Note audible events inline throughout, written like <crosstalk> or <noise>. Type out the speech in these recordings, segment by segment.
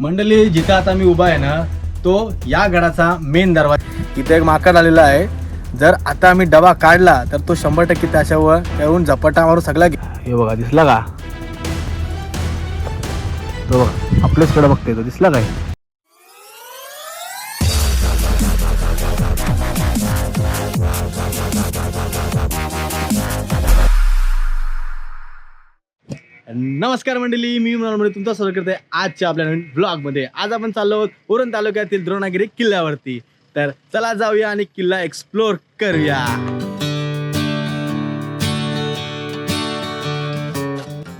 मंडळी जिथं आता मी उभा आहे ना तो या गडाचा मेन दरवाजा. इथे एक माकड आलेला आहे. जर आता आम्ही डबा काढला तर तो शंभर टक्के त्याच्यावर येऊन झपाटा मारून सगळा हे बघा दिसला का? तो बघा आपल्याच कडे बघते तो दिसला काय? नमस्कार मंडळी मी म्हणून तुमचा स्वागत करते आजच्या आपल्या नवीन ब्लॉगमध्ये आज आपण चाललो आहोत उरण तालुक्यातील द्रोणागिरी किल्ल्यावरती. तर चला जाऊया आणि किल्ला एक्सप्लोर करूया.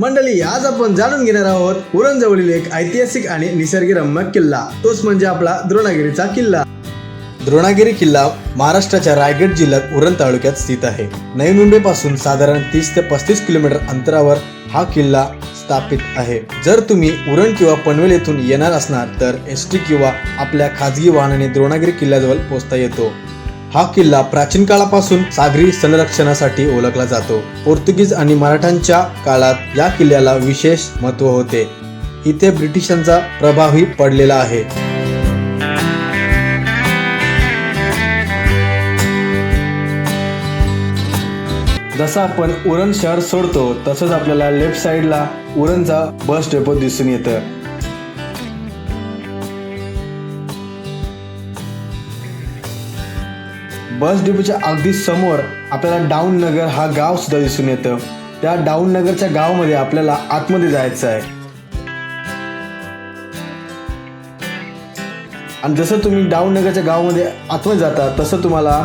मंडळी आज आपण जाणून घेणार आहोत उरण जवळील एक ऐतिहासिक आणि निसर्गरम्य किल्ला. तोच म्हणजे आपला द्रोणागिरीचा किल्ला. द्रोणागिरी किल्ला महाराष्ट्राच्या रायगड जिल्ह्यात उरण तालुक्यात स्थित आहे. नवी मुंबईपासून साधारण तीस ते पस्तीस किलोमीटर अंतरावर हा किल्ला स्थापित आहे. जर तुम्ही उरण किंवा पनवेल येथून येणार असणार तर एस टी किंवा आपल्या खाजगी वाहनाने द्रोणागिरी किल्ल्याजवळ पोहोचता येतो. हा किल्ला प्राचीन काळापासून सागरी संरक्षणासाठी ओळखला जातो. पोर्तुगीज आणि मराठ्यांच्या काळात या किल्ल्याला विशेष महत्त्व होते. इथे ब्रिटिशांचा प्रभावही पडलेला आहे. जसं आपण उरण शहर सोडतो तसंच आपल्याला लेफ्ट साईडला उरणचा बस डेपो दिसून येतं. बस डेपोच्या अगदी समोर आपल्याला डाऊन नगर हा गाव सुद्धा दिसून येतं. त्या डाऊन नगरच्या गावामध्ये आपल्याला आतमध्ये जायचं आहे. आणि जसं तुम्ही डाऊन नगरच्या गावामध्ये आतमध्ये जाता तसं तुम्हाला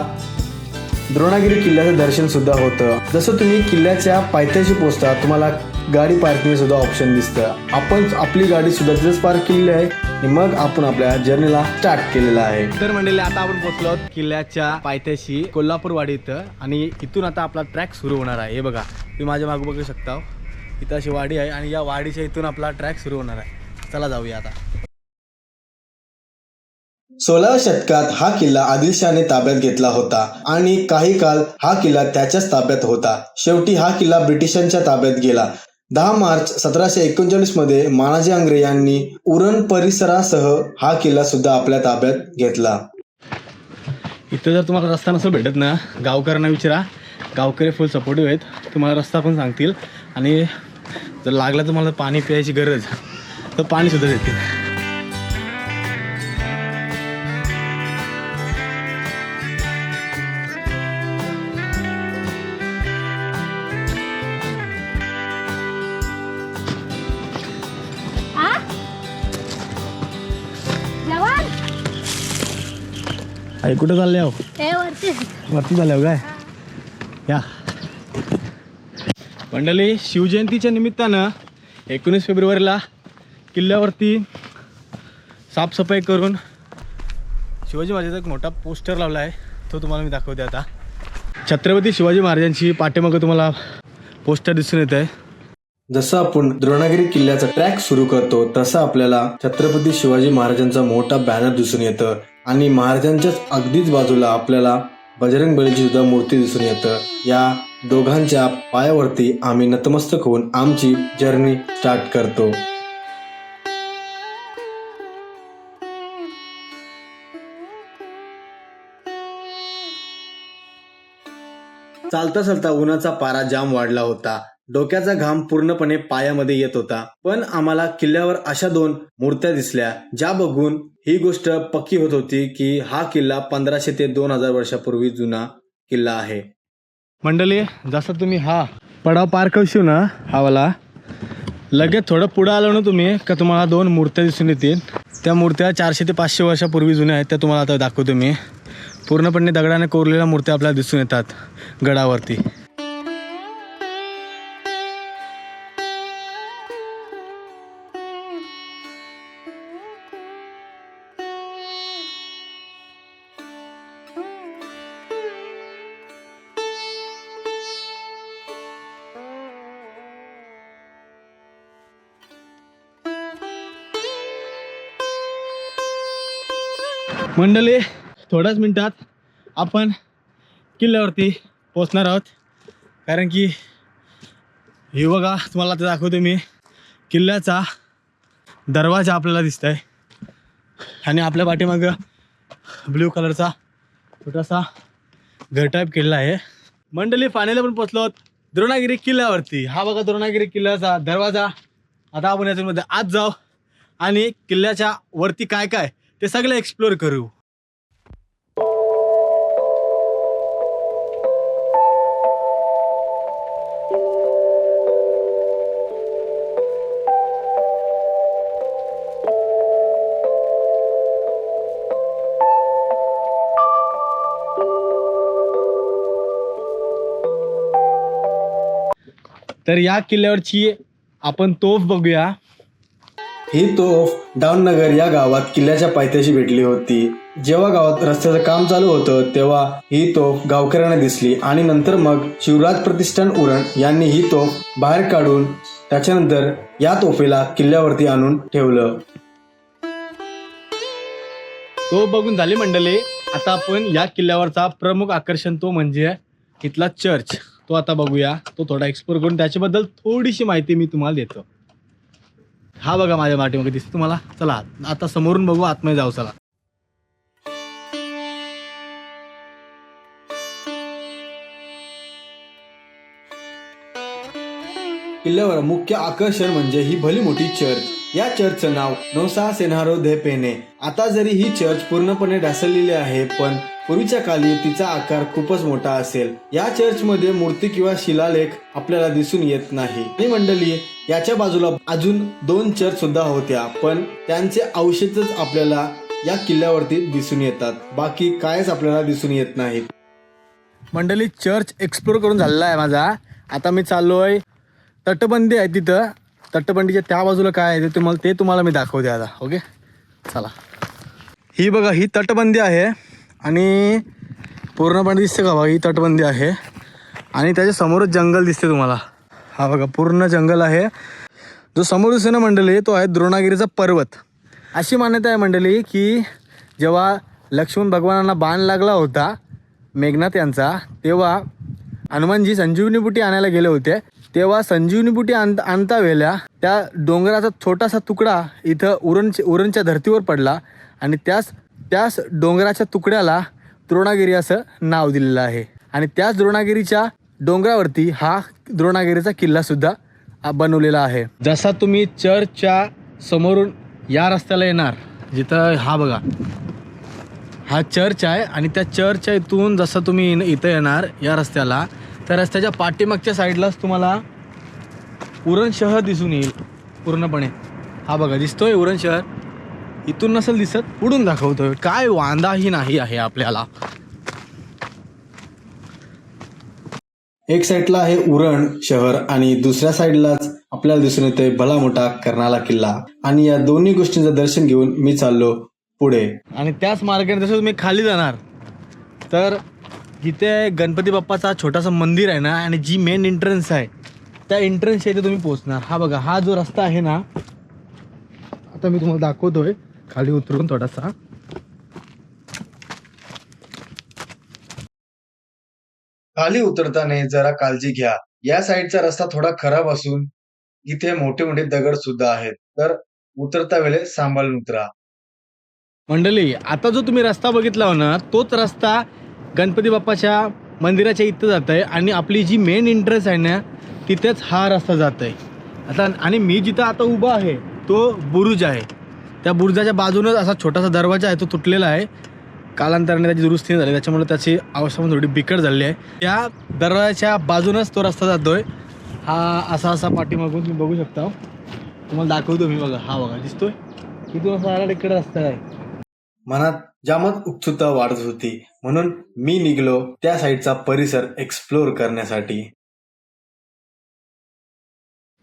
द्रोणागिरी किल्ल्याचं दर्शन सुद्धा होतं. जसं तुम्ही किल्ल्याच्या पायथ्याशी पोहोचता तुम्हाला गाडी पार्किंग सुद्धा ऑप्शन दिसतं. आपण आपली गाडी सुद्धा तिथेच पार्क केलेली आहे आणि मग आपण आपल्या जर्नीला स्टार्ट केलेला आहे. तर मंडळी आता आपण पोहोचलो किल्ल्याच्या पायथ्याशी कोल्हापूर वाडी इथं. आणि इथून आता आपला ट्रॅक सुरू होणार आहे. हे बघा तुम्ही माझ्या मागे बघू शकता हो. इथं अशी वाडी आहे आणि या वाडीच्या इथून आपला ट्रॅक सुरू होणार आहे. चला जाऊया आता. सोळाव्या शतकात हा किल्ला आदिलशाने ताब्यात घेतला होता आणि काही काळ हा किल्ला त्याच्याच ताब्यात होता. शेवटी हा किल्ला ब्रिटिशांच्या ताब्यात गेला. दहा मार्च सतराशे एकोणचाळीसमध्ये मानाजी आंग्रे यांनी उरण परिसरासह हा किल्ला सुद्धा आपल्या ताब्यात घेतला. इथं जर तुम्हाला रस्ता नसं भेटत ना गावकऱ्यांना विचारा. गावकरी फुल सपोर्टिव्ह आहेत. तुम्हाला रस्ता पण सांगतील. आणि जर लागलं तुम्हाला पाणी प्यायची गरज. तर पाणी सुद्धा देतील. आई कुठं चालले आहो? हे वरती. वरती झाल्या काय? या. मंडळी शिवजयंतीच्या निमित्तानं एकोणीस फेब्रुवारीला किल्ल्यावरती साफसफाई करून शिवाजी महाराजांचा एक मोठा पोस्टर लावला आहे. तो तुम्हाला मी दाखवते आता. छत्रपती शिवाजी महाराजांची पाठीमागं तुम्हाला पोस्टर दिसून येत आहे. जसं आपण द्रोणागिरी किल्ल्याचा ट्रॅक सुरू करतो तसं आपल्याला छत्रपती शिवाजी महाराजांचा मोठा बॅनर दिसून येतं. आणि महाराजांच्याच अगदीच बाजूला आपल्याला बजरंग बलीची सुद्धा मूर्ती दिसून येतं. या दोघांच्या पायावरती आम्ही नतमस्तक होऊन आमची जर्नी स्टार्ट करतो. चालता चालता उन्हाचा पारा जाम वाढला होता. डोक्याचा घाम पूर्णपणे पायामध्ये येत होता. पण आम्हाला किल्ल्यावर अशा दोन मूर्त्या दिसल्या ज्या बघून ही गोष्ट पक्की होत होती की हा किल्ला पंधराशे ते दोन हजार वर्षापूर्वी जुना किल्ला आहे. मंडळी जसं तुम्ही हा पडाव पार करशील ना हावाला लगेच थोडं पुढं आलो ना तुम्ही का तुम्हाला दोन मूर्त्या दिसून येतील. त्या मूर्त्या चारशे ते पाचशे वर्षापूर्वी जुन्या आहेत त्या तुम्हाला आता दाखवतो मी. पूर्णपणे दगडाने कोरलेल्या मूर्त्या आपल्याला दिसून येतात गडावरती. मंडळी थोड्याच मिनटात आपण किल्ल्यावरती पोचणार आहोत. कारण की हे बघा तुम्हाला आता दाखवतो मी. किल्ल्याचा दरवाजा आपल्याला दिसत आहे आणि आपल्या पाठीमागं ब्ल्यू कलरचा छोटासा घर टाईप केलेला आहे. मंडळी फायनली पण पोचलो आहोत द्रोणागिरी किल्ल्यावरती. हा बघा द्रोणागिरी किल्ल्याचा दरवाजा. आता आपण याच्यामध्ये आज जाऊ. आणि किल्ल्याच्या वरती काय काय? ते सगळं एक्सप्लोर करू. तर या किल्ल्यावरची आपण तोफ बघूया. ही तोफ डाऊननगर या गावात किल्ल्याच्या पायथ्याशी भेटली होती. जेव्हा गावात रस्त्याचं काम चालू होतं तेव्हा ही तोफ गावकऱ्यांना दिसली आणि नंतर मग शिवराज प्रतिष्ठान उरण यांनी ही तोफ बाहेर काढून त्याच्यानंतर या तोफेला किल्ल्यावरती आणून ठेवलं. तो बघून झाले मंडळी आता आपण या किल्ल्यावरचा प्रमुख आकर्षण तो म्हणजे इथला चर्च. तो आता बघूया तो थोडा एक्सप्लोर करून त्याच्याबद्दल थोडीशी माहिती मी तुम्हाला देतो. हा बघा माझ्या माठीमध्ये दिसतो तुम्हाला. चला आता समोरून बघू आतमध्ये जाऊ चला. किल्ल्यावर मुख्य आकर्षण म्हणजे ही भली मोठी चर्च. या चर्चचं नाव नौसा सेन्हारो दे पेने. आता जरी ही चर्च पूर्णपणे ढासळलेली आहे पण पूर्वीच्या काली तिचा आकार खूपच मोठा असेल. या चर्च मध्ये मूर्ती किंवा शिलालेख आपल्याला दिसून येत नाही. आणि मंडळी याच्या बाजूला अजून दोन चर्च सुद्धा होत्या पण त्यांचे अवशेषच आपल्याला या किल्ल्यावरती दिसून येतात. बाकी कायच आपल्याला दिसून येत नाहीत. मंडळी चर्च एक्सप्लोर करून झालेला आहे माझा. आता मी चाललो आहे तटबंदी आहे तिथं. तटबंदीच्या त्या बाजूला काय आहे ते तुम्हाला ते तुम्हाला मी दाखवते आता ओके? चला. ही बघा ही तटबंदी आहे आणि पूर्णपणे दिसते का बघा ही तटबंदी आहे. आणि त्याच्या समोरच जंगल दिसते तुम्हाला. हा बघा पूर्ण जंगल आहे. जो समोर दिसतो ना मंडळी तो आहे द्रोणागिरीचा पर्वत. अशी मान्यता आहे मंडळी की जेव्हा लक्ष्मण भगवानांना बाण लागला होता मेघनाथ यांचा तेव्हा हनुमानजी संजीवनी बुटी आणायला गेले होते. तेव्हा संजीवनी बुटी आण आणता वेल्या त्या डोंगराचा छोटासा तुकडा इथं उरण उरणच्या धर्तीवर पडला आणि त्याच त्याच डोंगराच्या तुकड्याला द्रोणागिरी असं नाव दिलेलं आहे. आणि त्याच द्रोणागिरीच्या डोंगरावरती हा द्रोणागिरीचा किल्ला सुद्धा बनवलेला आहे. जसा तुम्ही चर्चच्या समोरून या रस्त्याला येणार जिथं हा बघा. हा चर्च आहे आणि त्या चर्चच्या इथून जसं तुम्ही इथं येणार या रस्त्याला त्या रस्त्याच्या पाठीमागच्या साईडलाच तुम्हाला उरण शहर दिसून येईल पूर्णपणे. हा बघा दिसतोय उरण शहर. इथून नसेल दिसत पुढून दाखवतोय. काय वांदाही नाही आहे आपल्याला. एक साईडला आहे उरण शहर आणि दुसऱ्या साईडलाच आपल्याला दिसून येते भला मोठा कर्नाला किल्ला. आणि या दोन्ही गोष्टींचं दर्शन घेऊन मी चाललो पुढे. आणि त्याच मार्गाने जसं तुम्ही खाली जाणार तर जिथे गणपती बाप्पाचा छोटासा मंदिर आहे ना आणि जी मेन एंट्रन्स आहे त्या एंट्रन्सच्या इथे तुम्ही पोहोचणार. हा बघा हा जो रस्ता आहे ना आता मी तुम्हाला दाखवतोय. खाली उतरून थोडासा. खाली उतरताना जरा काळजी घ्या. या साईडचा रस्ता थोडा खराब असून इथे मोठे मोठे दगड सुद्धा आहेत. तर उतरता वेळेस सांभाळून उतरा. मंडळी आता जो तुम्ही रस्ता बघितला हो ना तोच रस्ता गणपती बाप्पाच्या मंदिराच्या इथं जात आहे आणि आपली जी मेन एंट्रन्स आहे ना तिथेच हा रस्ता जात आहे आता आणि मी जिथं आता उभा आहे तो बुरुज आहे. त्या बुरुजाच्या बाजूनच असा छोटासा दरवाजा आहे तो तुटलेला आहे. कालांतराने त्याची दुरुस्ती झाली. त्याच्यामुळे त्याची अवस्था पण थोडी बिकट झाली आहे. त्या दरवाजाच्या बाजूनच तो रस्ता जातोय. हा असा असा पाठीमागून तुम्ही बघू शकता. तुम्हाला दाखवतो मी बघा. हा बघा दिसतोय? इथून असा इकडे रस्ता आहे? मनात जामच उत्सुकता वाढत होती. म्हणून मी निघलो त्या साईडचा परिसर एक्सप्लोर करण्यासाठी.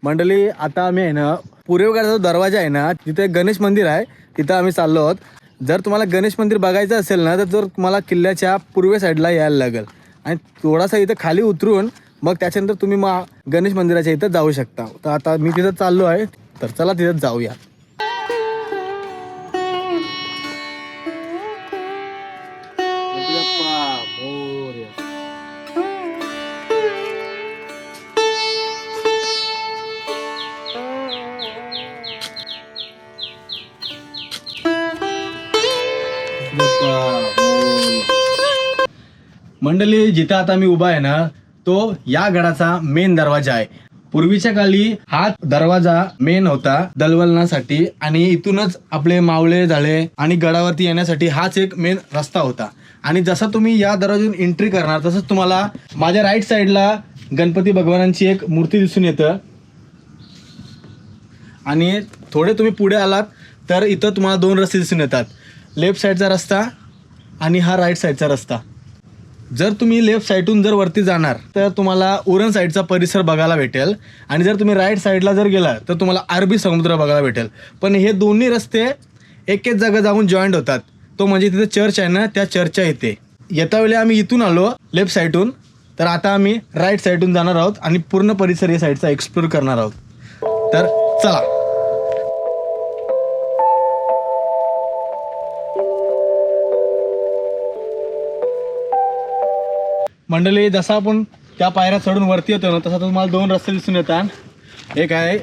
मंडळी आता आम्ही आहे ना पूर्वेकडचा दरवाजा आहे ना तिथे गणेश मंदिर आहे. तिथं आम्ही चाललो आहोत. जर तुम्हाला गणेश मंदिर बघायचं असेल ना तर जर तुम्हाला किल्ल्याच्या पूर्वे साईडला यायला लागेल. आणि थोडासा इथं खाली उतरून मग त्याच्यानंतर तुम्ही मग गणेश मंदिराच्या इथं जाऊ शकता. तर आता मी तिथं चाललो आहे तर चला तिथं जाऊया. मंडळी जिथं आता मी उभा आहे ना तो या गडाचा मेन दरवाजा आहे. पूर्वीच्या काळी हा दरवाजा मेन होता दलवलनासाठी आणि इथूनच आपले मावळे झाले आणि गडावरती येण्यासाठी हाच एक मेन रस्ता होता. आणि जसा तुम्ही या दरवाजातून एंट्री करणार तसंच तुम्हाला माझ्या राईट साईडला गणपती भगवानांची एक मूर्ती दिसून येतं. आणि थोडे तुम्ही पुढे आलात तर इथं तुम्हाला दोन रस्ते दिसून येतात. लेफ्ट साईडचा रस्ता आणि हा राईट साईडचा रस्ता. जर तुम्ही लेफ्ट साईडून जर वरती जाणार तर तुम्हाला उरण साईडचा परिसर बघायला भेटेल. आणि जर तुम्ही राईट साईडला जर गेला तर तुम्हाला अरबी समुद्र बघायला भेटेल. पण हे दोन्ही रस्ते एकेच जागा जाऊन जॉईंट होतात. तो म्हणजे तिथे चर्च आहे ना त्या चर्चच्या इथे. येता वेळी आम्ही इथून आलो लेफ्ट साईडून तर आता आम्ही राईट साईडून जाणार आहोत आणि पूर्ण परिसर या साईडचा एक्सप्लोर करणार आहोत. तर चला. मंडळी जसा आपण त्या पायऱ्या चढून वरती येतो ना तसा तुम्हाला दोन रस्ते दिसून येतात. एक आहे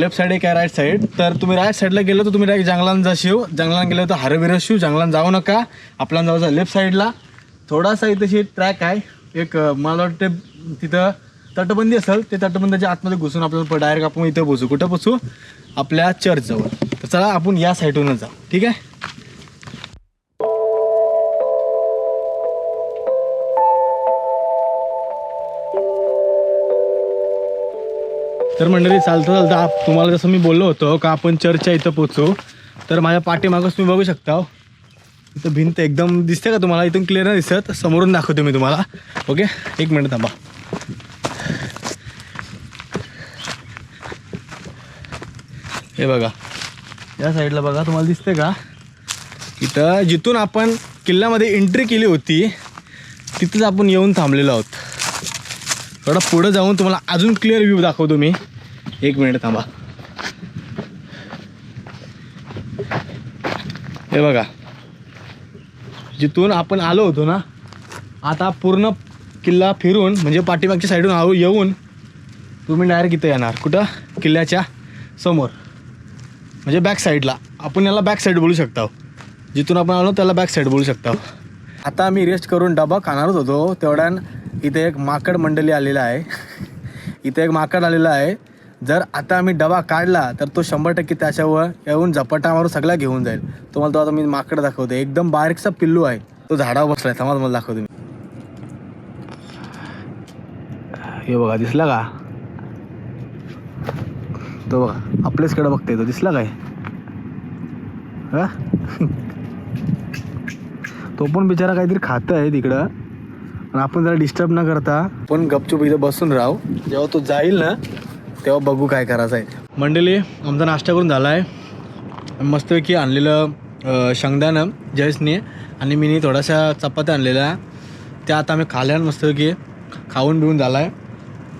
लेफ्ट साईड एक आहे राईट साईड तर तुम्ही राईट साईडला गेलो तर तुम्ही डायरेक्ट जंगलात जाशिव जंगलात गेलो तर हरविर शिव. जंगलात जाऊ नका. आपला जाऊ लेफ्ट साईडला थोडासा इथेशी ट्रॅक आहे. एक मला वाटतं तिथं तटबंदी असेल ते तटबंदीच्या आतमध्ये घुसून आपल्याला डायरेक्ट आपण इथं पोचू कुठं पोचू आपल्या चर्चजवळ तर चला आपण या साईडूनच जाऊ. ठीक आहे? तर मंडळी चालतं चालतं आप तुम्हाला जसं मी बोललो होतो का आपण चर्चच्या इथं पोचू तर माझ्या पाठीमागंच तुम्ही बघू शकता हो. इथं भिंत एकदम दिसते का तुम्हाला? इथून क्लिअर नाही दिसत. समोरून दाखवतो मी तुम्हाला. ओके? एक मिनिट थांबा. हे बघा. या साईडला बघा तुम्हाला दिसते का? इथं जिथून आपण किल्ल्यामध्ये एंट्री केली होती तिथंच आपण येऊन थांबलेलो आहोत. थोडा पुढं जाऊन तुम्हाला अजून क्लिअर व्ह्यू दाखवतो मी. एक मिनिट थांबा. हे बघा. जिथून आपण आलो होतो ना आता पूर्ण किल्ला फिरून म्हणजे पाठीमागच्या साईडून आहो येऊन तुम्ही डायरेक्ट इथं येणार. कुठं? किल्ल्याच्या समोर. म्हणजे बॅक साईडला आपण याला बॅक साईड बोलू शकता हो. जिथून आपण आलो त्याला बॅक साईड बोलू शकता हो. आता आम्ही रेस्ट करून डबा खाणारच होतो. तेवढ्यान इथे एक माकड मंडळी आलेला आहे. इथे एक माकड आलेला आहे. जर आता आम्ही डबा काढला तर तो शंभर टक्के त्याच्यावर येऊन झपाटा मारून सगळा घेऊन जाईल. तुम्हाला तो आता मी माकड दाखवतो. एकदम बारीकसा पिल्लू आहे. तो झाडावर बसलाय. थांबा तुम्हाला दाखवतो मी. हे बघा दिसला का? तो बघा आपल्याचकडे बघते तो. दिसला काय? हा? <laughs> तो पण बिचारा काहीतरी खात आहे तिकडं. आणि आपण जरा डिस्टर्ब न करता पण गपचूप इथं बसून राहू. जेव्हा तो जाईल ना तेव्हा बघू काय करायचं आहे. मंडळी आमचा नाश्ता करून झाला आहे. मस्तपैकी आणलेलं अं, शेंगदाणं जयसने आणि मीनी थोड्याशा चपात्या आणलेल्या. त्या आता आम्ही खाल्या मस्तपैकी खाऊन बिऊन झाला आहे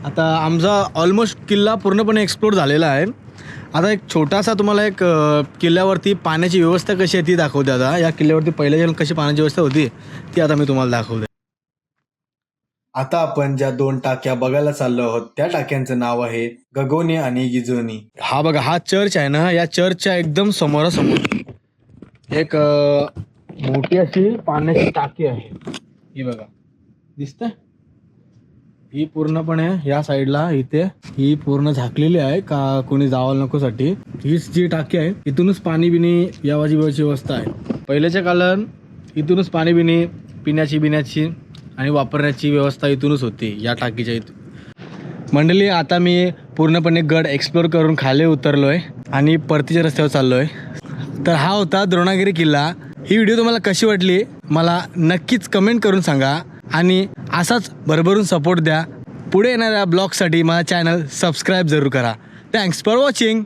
आता आमचा ऑलमोस्ट किल्ला पूर्णपणे एक्सप्लोर झालेला आहे. आता एक छोटासा तुम्हाला एक किल्ल्यावरती पाण्याची व्यवस्था कशी आहे ती दाखवते आता. या किल्ल्यावरती पहिल्या जेव्हा कशी पाण्याची व्यवस्था होती ती आता मी तुम्हाला दाखवते. आता आपण ज्या दोन टाक्या बघायला चाललो आहोत त्या टाक्यांचं नाव आहे गगोनी आणि गिजोनी. हा बघा हा चर्च आहे ना या चर्चच्या एकदम समोरासमोर. एक मोठी अशी पाण्याची टाकी आहे. ही बघा. दिसत ही पूर्णपणे या साईडला इथे ही पूर्ण झाकलेली आहे का कोणी जावं नकोसाठी हीच जी टाकी आहे इथूनच पाणी बिणी यावाची व्यवस्था आहे. पहिल्याच्या काळात इथूनच पाणी बिणी पिण्याची बिण्याची आणि वापरण्याची व्यवस्था इथूनच होती या टाकीच्या इथून. मंडळी आता मी पूर्णपणे गड एक्सप्लोर करून खाली उतरलो आहे आणि परतीच्या रस्त्यावर चाललो आहे तर हा होता द्रोणागिरी किल्ला. ही व्हिडिओ तुम्हाला कशी वाटली? मला नक्कीच कमेंट करून सांगा. आणि असाच भरभरून सपोर्ट द्या. पुढे येणाऱ्या ब्लॉगसाठी माझा चॅनल सबस्क्राईब जरूर करा. Thanks for watching